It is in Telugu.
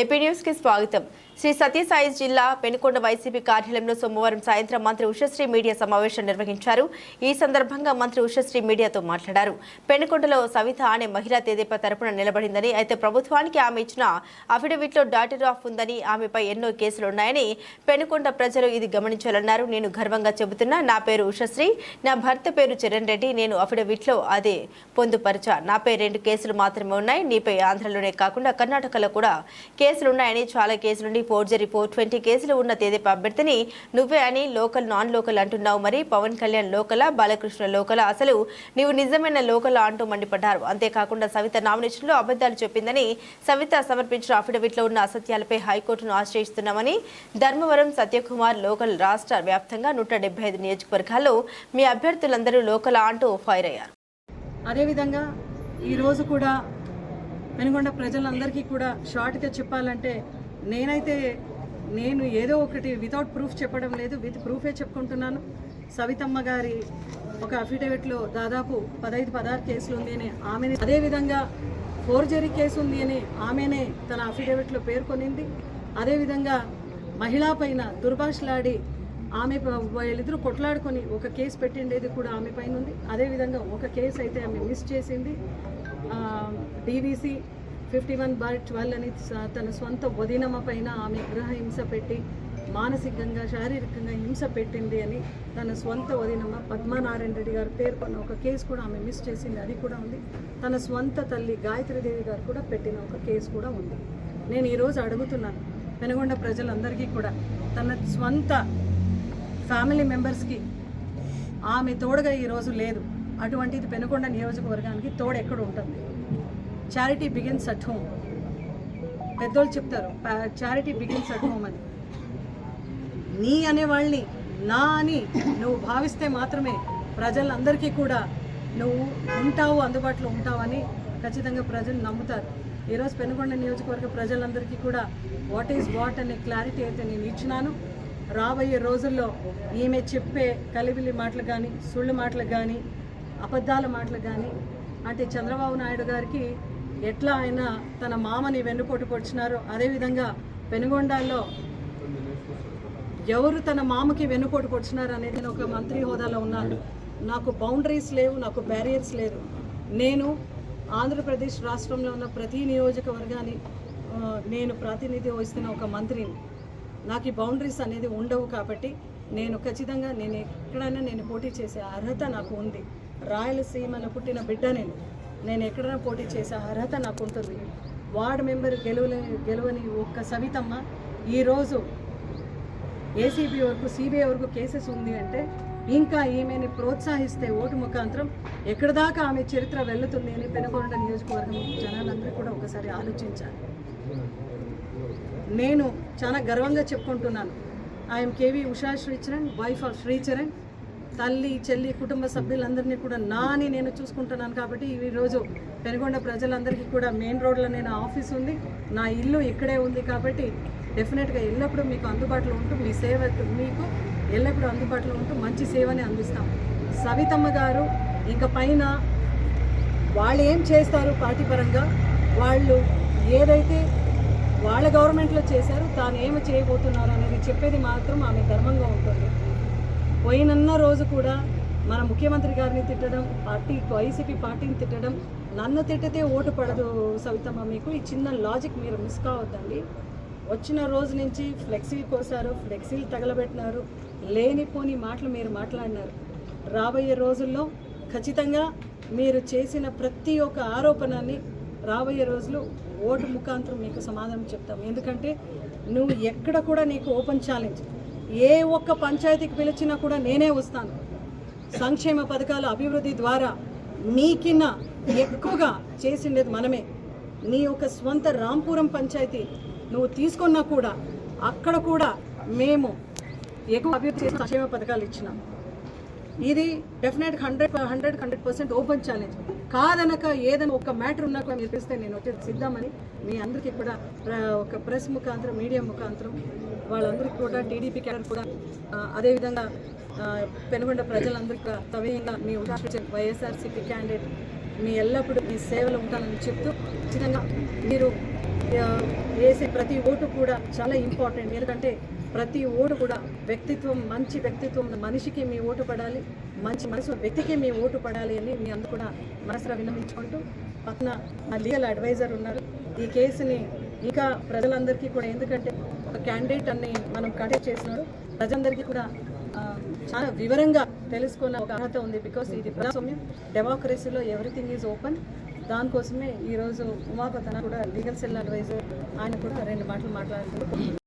ఏపీ న్యూస్కి స్వాగతం. శ్రీ సత్యసాయి జిల్లా పెనుకొండ వైసీపీ కార్యాలయంలో సోమవారం సాయంత్రం మంత్రి ఉషశ్రీ మీడియా సమావేశం నిర్వహించారు. ఈ సందర్భంగా మంత్రి ఉషశ్రీ మీడియాతో మాట్లాడారు. పెనుకొండలో సవిత అనే మహిళా తేదీపై తరపున నిలబడిందని అయితే ప్రభుత్వానికి ఆమె ఇచ్చిన అఫిడవిట్లో డాటర్ ఆఫ్ ఉందని ఆమెపై ఎన్నో కేసులున్నాయని పెనుకొండ ప్రజలు ఇది గమనించాలన్నారు. నేను గర్వంగా చెబుతున్నా నా పేరు ఉషశ్రీ నా భర్త పేరు చరణ్ రెడ్డి నేను అఫిడవిట్లో అదే పొందుపరచా. నాపై రెండు కేసులు మాత్రమే ఉన్నాయి. నీపై ఆంధ్రలోనే కాకుండా కర్ణాటకలో కూడా కేసులున్నాయని చాలా కేసులుండి ఫోర్జరీ ఫోర్ ట్వంటీ కేసులు ఉన్న తేదీప అభ్యర్థిని నువ్వే అని లోకల్ నాన్ లోకల్ అంటున్నావు మరి. పవన్ కళ్యాణ్ లోకల బాలకృష్ణ లోకల? అసలు నీవు నిజమైన లోకల అంటూ మండిపడ్డారు. అంతేకాకుండా సవిత నామినేషన్లో అబద్ధాలు చెప్పిందని సవిత సమర్పించిన అఫిడవిట్లో ఉన్న అసత్యాలపై హైకోర్టును ఆశ్రయిస్తున్నామని ధర్మవరం సత్యకుమార్ లోకల్ రాష్ట్ర వ్యాప్తంగా నూట డెబ్బై ఐదు నియోజకవర్గాల్లో మీ అభ్యర్థులందరూ లోకల అంటూ ఫైర్ అయ్యారు. అదేవిధంగా ఈరోజు కూడా పెనుగొండ ప్రజలందరికీ కూడా షార్ట్గా చెప్పాలంటే నేనైతే నేను ఏదో ఒకటి వితౌట్ ప్రూఫ్ చెప్పడం లేదు విత్ ప్రూఫే చెప్పుకుంటున్నాను. సవితమ్మ గారి ఒక అఫిడవిట్లో దాదాపు పదహైదు పదహారు కేసులు ఉంది అని ఆమెని అదేవిధంగా ఫోర్జరీ కేసు ఉంది అని ఆమెనే తన అఫిడవిట్లో పేర్కొనింది. అదేవిధంగా మహిళా పైన దుర్భాషలాడి ఆమె వాళ్ళిద్దరూ కొట్లాడుకొని ఒక కేసు పెట్టిండేది కూడా ఆమె పైన ఉంది అదేవిధంగా ఒక కేసు అయితే ఆమె మిస్ చేసింది. DVC fifty one bar twelve అని స- తన సొంత వదినమ్మ పైన ఆమె గృహ హింస పెట్టి మానసికంగా శారీరకంగా హింస పెట్టింది అని తన సొంత వదినమ్మ పద్మనారాయణ రెడ్డి గారు పేర్కొన్న ఒక కేసు కూడా ఆమె మిస్ చేసింది. అది కూడా ఉంది. తన స్వంత తల్లి గాయత్రీదేవి గారు కూడా పెట్టిన ఒక కేసు కూడా ఉంది. నేను ఈరోజు అడుగుతున్నాను పెనుగొండ ప్రజలందరికీ కూడా. తన స్వంత ఫ్యామిలీ మెంబర్స్కి ఆమె తోడుగా ఈరోజు లేదు. అటువంటిది పెనుకొండ నియోజకవర్గానికి తోడు ఎక్కడ ఉంటుంది? చారిటీ బిగిన్స్ అట్ హోమ్ పెద్దోళ్ళు చెప్తారు చారిటీ బిగిన్స్ అట్ హోమ్ అని. నీ అనే వాళ్ళని నా అని నువ్వు భావిస్తే మాత్రమే ప్రజలందరికీ కూడా నువ్వు ఉంటావు అందుబాటులో ఉంటావని ఖచ్చితంగా ప్రజలు నమ్ముతారు. ఈరోజు పెనుకొండ నియోజకవర్గ ప్రజలందరికీ కూడా వాట్ ఈజ్ వాట్ అనే క్లారిటీ అయితే నేను ఇచ్చినాను. రాబోయే రోజుల్లో ఈమె చెప్పే కలిబిలి మాటలు కానీ సుళ్ళు మాటలు కానీ అబద్ధాల మాటలు కానీ అంటే చంద్రబాబు నాయుడు గారికి ఎట్లా ఆయన తన మామని వెన్నుపోటు పొడిచినారో అదేవిధంగా పెనుగొండాల్లో ఎవరు తన మామకి వెన్నుపోటు పొడిచినారు అనేది నేను ఒక మంత్రి హోదాలో ఉన్నాను నాకు బౌండరీస్ లేవు నాకు బ్యారియర్స్ లేదు నేను ఆంధ్రప్రదేశ్ రాష్ట్రంలో ఉన్న ప్రతి నియోజకవర్గాన్ని నేను ప్రాతినిధ్యం వహిస్తున్న ఒక మంత్రిని. నాకు ఈ బౌండరీస్ అనేది ఉండవు కాబట్టి నేను ఖచ్చితంగా నేను ఎక్కడైనా నేను పోటీ చేసే అర్హత నాకు ఉంది. రాయలసీమలో పుట్టిన బిడ్డ నేను నేను ఎక్కడైనా పోటీ చేసే అర్హత నాకు ఉంటుంది వార్డ్ మెంబర్ గెలువలే గెలవని ఒక్క సవితమ్మ ఈరోజు ఏసీబీ వరకు సిబిఐ వరకు కేసెస్ ఉంది అంటే ఇంకా ఈమెని ప్రోత్సహిస్తే ఓటు ముఖాంతరం ఎక్కడి దాకా ఆమె చరిత్ర వెళ్తుంది అని పెనుకొండ నియోజకవర్గం జనాలందరూ కూడా ఒకసారి ఆలోచించాలి. నేను చాలా గర్వంగా చెప్పుకుంటున్నాను. I'm KV Usha Sricharan wife of Sricharan తల్లి చెల్లి కుటుంబ సభ్యులందరినీ కూడా నా అని నేను చూసుకుంటున్నాను కాబట్టి ఈరోజు పెనుగొండ ప్రజలందరికీ కూడా మెయిన్ రోడ్లో నా ఆఫీస్ ఉంది. నా ఇల్లు ఇక్కడే ఉంది కాబట్టి డెఫినెట్గా ఎల్లప్పుడూ మీకు అందుబాటులో ఉంటూ మీ సేవ మీకు ఎల్లప్పుడూ అందుబాటులో ఉంటూ మంచి సేవని అందిస్తాం. సవితమ్మ గారు ఇంక పైన వాళ్ళు ఏం చేస్తారు పార్టీ పరంగా వాళ్ళు ఏదైతే వాళ్ళ గవర్నమెంట్లో చేశారో తాను ఏమి చేయబోతున్నారు అనేది చెప్పేది మాత్రం ఆమె ధర్మంగా ఉంటుంది. పోయినన్న రోజు కూడా మన ముఖ్యమంత్రి గారిని తిట్టడం పార్టీ వైసీపీ పార్టీని తిట్టడం నన్ను తిట్టితే ఓటు పడదు సవితమ్మ మీకు. ఈ చిన్న లాజిక్ మీరు మిస్ కావద్దండి. వచ్చిన రోజు నుంచి ఫ్లెక్సీలు కోసారు ఫ్లెక్సీలు తగలబెట్టినారు లేనిపోని మాటలు మీరు మాట్లాడినారు. రాబోయే రోజుల్లో ఖచ్చితంగా మీరు చేసిన ప్రతి ఒక్క ఆరోపణని రాబోయే రోజులు ఓటు ముఖాంతరం మీకు సమాధానం చెప్తాం. ఎందుకంటే నువ్వు ఎక్కడ కూడా నీకు ఓపెన్ ఛాలెంజ్ ఏ ఒక్క పంచాయతీకి పిలిచినా కూడా నేనే వస్తాను. సంక్షేమ పథకాల అభివృద్ధి ద్వారా మీకిన్న ఎక్కువగా చేసిండేది మనమే. నీ యొక్క స్వంత రాంపురం పంచాయతీ నువ్వు తీసుకున్నా కూడా అక్కడ కూడా మేము ఎక్కువ అభివృద్ధి చేసిన సంక్షేమ పథకాలు ఇచ్చినాం. ఇది definite hundred hundred hundred percent open challenge కాదనక ఏదైనా ఒక మ్యాటర్ ఉన్నా కూడా మీరు పిలిస్తే నేను వచ్చేసి సిద్ధమని మీ అందరికీ కూడా ప్ర- ఒక ప్రెస్ ముఖాంతరం మీడియా ముఖాంతరం వాళ్ళందరికీ కూడా టీడీపీ క్యాడర్ కూడా అదేవిధంగా పెనుగొండ ప్రజలందరికీ కూడా మీ మీ వైఎస్ఆర్సీపీ క్యాండిడేట్ మీ ఎల్లప్పుడూ మీ సేవలు ఉంటానని చెప్తూ ఖచ్చితంగా మీరు వేసే ప్రతి ఓటు కూడా చాలా ఇంపార్టెంట్. ఎందుకంటే ప్రతి ఓటు కూడా వ్యక్తిత్వం మంచి వ్యక్తిత్వం ఉన్న మనిషికి మీ ఓటు పడాలి మంచి మనసు వ్యక్తికి మీ ఓటు పడాలి అని మీ అందరూ కూడా మనసులో విన్నవించుకుంటూ పక్కన మా లీగల్ అడ్వైజర్ ఉన్నారు. ఈ కేసుని ఇంకా ప్రజలందరికీ కూడా ఎందుకంటే క్యాండిడేట్ అని మనం కండక్ట్ చేసినాడు ప్రజలందరికీ కూడా చాలా వివరంగా తెలుసుకున్న ఒక అర్హత ఉంది బికాస్ ఇది ప్రజాస్వామ్యం. డెమోక్రసీలో ఎవ్రీథింగ్ ఈజ్ ఓపెన్ దానికోసమే ఈరోజు ఉమాపతన కూడా లీగల్ సెల్ అడ్వైజర్ ఆయన కూడా రెండు మాటలు మాట్లాడుతున్నారు.